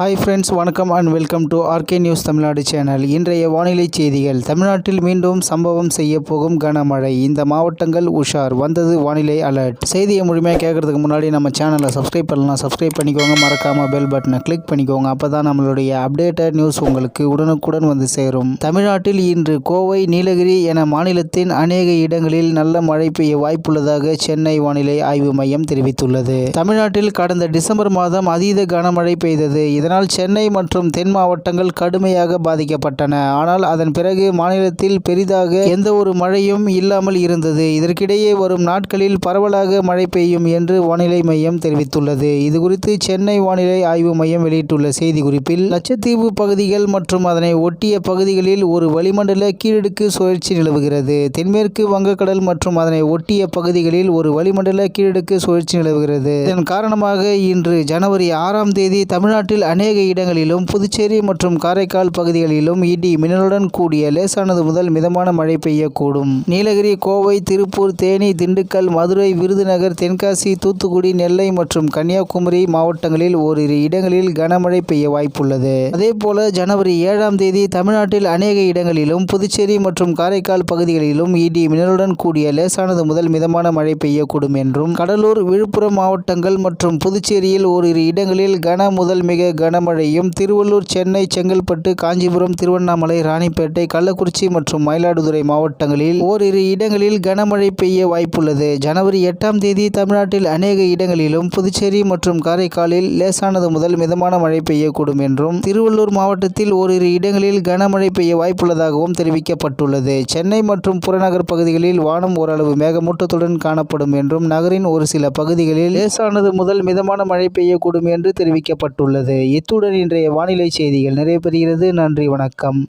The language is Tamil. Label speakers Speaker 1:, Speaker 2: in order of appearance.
Speaker 1: ஹாய் ஃப்ரெண்ட்ஸ் வணக்கம் and welcome to RK news Tamil Nadu channel இன்றைய வானிலை செய்திகள் தமிழ்நாட்டில் மீண்டும் சம்பவம் செய்ய போகும் கனமழை இந்த மாவட்டங்கள் உஷார் வந்தது வானிலை அலர்ட் செய்தியை முழுமையாக கேட்குறதுக்கு முன்னாடி நம்ம சேனலை சப்ஸ்கிரைப் பண்ணலாம் சப்ஸ்கிரைப் பண்ணிக்கோங்க மறக்காமல் பெல் பட்டனை கிளிக் பண்ணிக்கோங்க அப்போ தான் நம்மளுடைய அப்டேட்டட் நியூஸ் உங்களுக்கு உடனுக்குடன் வந்து சேரும் தமிழ்நாட்டில் இன்று கோவை நீலகிரி என மாநிலத்தின் அநேக இடங்களில் நல்ல மழை பெய்ய வாய்ப்புள்ளதாக சென்னை வானிலை ஆய்வு மையம் தெரிவித்துள்ளது தமிழ்நாட்டில் கடந்த டிசம்பர் மாதம் அதீத கனமழை பெய்தது இதனால் சென்னை மற்றும் தென் மாவட்டங்கள் கடுமையாக பாதிக்கப்பட்டன ஆனால் அதன் பிறகு மாநிலத்தில் பெரிதாக எந்த ஒரு மழையும் இல்லாமல் இருந்தது இதற்கிடையே வரும் நாட்களில் பரவலாக மழை பெய்யும் என்று வானிலை மையம் தெரிவித்துள்ளது இதுகுறித்து சென்னை வானிலை ஆய்வு மையம் வெளியிட்டுள்ள செய்திக்குறிப்பில் லட்சத்தீவு பகுதிகள் மற்றும் அதனை ஒட்டிய பகுதிகளில் ஒரு வளிமண்டல கீழடுக்கு சுழற்சி நிலவுகிறது தென்மேற்கு வங்கக்கடல் மற்றும் அதனை ஒட்டிய பகுதிகளில் ஒரு வளிமண்டல கீழடுக்கு சுழற்சி நிலவுகிறது இதன் காரணமாக இன்று ஜனவரி ஆறாம் தேதி தமிழ்நாட்டில் அநேக இடங்களிலும் புதுச்சேரி மற்றும் காரைக்கால் பகுதிகளிலும் இடி மின்னலுடன் கூடிய லேசானது முதல் மிதமான மழை பெய்யக்கூடும் நீலகிரி கோவை திருப்பூர் தேனி திண்டுக்கல் மதுரை விருதுநகர் தென்காசி தூத்துக்குடி நெல்லை மற்றும் கன்னியாகுமரி மாவட்டங்களில் ஓரிரு இடங்களில் கனமழை பெய்ய வாய்ப்புள்ளது அதேபோல ஜனவரி ஏழாம் தேதி தமிழ்நாட்டில் அநேக இடங்களிலும் புதுச்சேரி மற்றும் காரைக்கால் பகுதிகளிலும் இடி மின்னலுடன் கூடிய லேசானது முதல் மிதமான மழை பெய்யக்கூடும் என்றும் கடலூர் விழுப்புரம் மாவட்டங்கள் மற்றும் புதுச்சேரியில் ஓரிரு இடங்களில் கன முதல் மிக கனமழையும் திருவள்ளூர் சென்னை செங்கல்பட்டு காஞ்சிபுரம் திருவண்ணாமலை ராணிப்பேட்டை கள்ளக்குறிச்சி மற்றும் மயிலாடுதுறை மாவட்டங்களில் ஓரிரு இடங்களில் கனமழை பெய்ய வாய்ப்புள்ளது ஜனவரி எட்டாம் தேதி தமிழ்நாட்டில் அநேக இடங்களிலும் புதுச்சேரி மற்றும் காரைக்காலில் லேசானது முதல் மிதமான மழை பெய்யக்கூடும் என்றும் திருவள்ளூர் மாவட்டத்தில் ஓரிரு இடங்களில் கனமழை பெய்ய வாய்ப்புள்ளதாகவும் தெரிவிக்கப்பட்டுள்ளது சென்னை மற்றும் புறநகர் பகுதிகளில் வானம் ஓரளவு மேகமூட்டத்துடன் காணப்படும் என்றும் நகரின் ஒரு சில பகுதிகளில் லேசானது முதல் மிதமான மழை பெய்யக்கூடும் என்று தெரிவிக்கப்பட்டுள்ளது இத்துடன் இன்றைய வானிலை செய்திகள் நிறைவு பெறுகிறது நன்றி வணக்கம்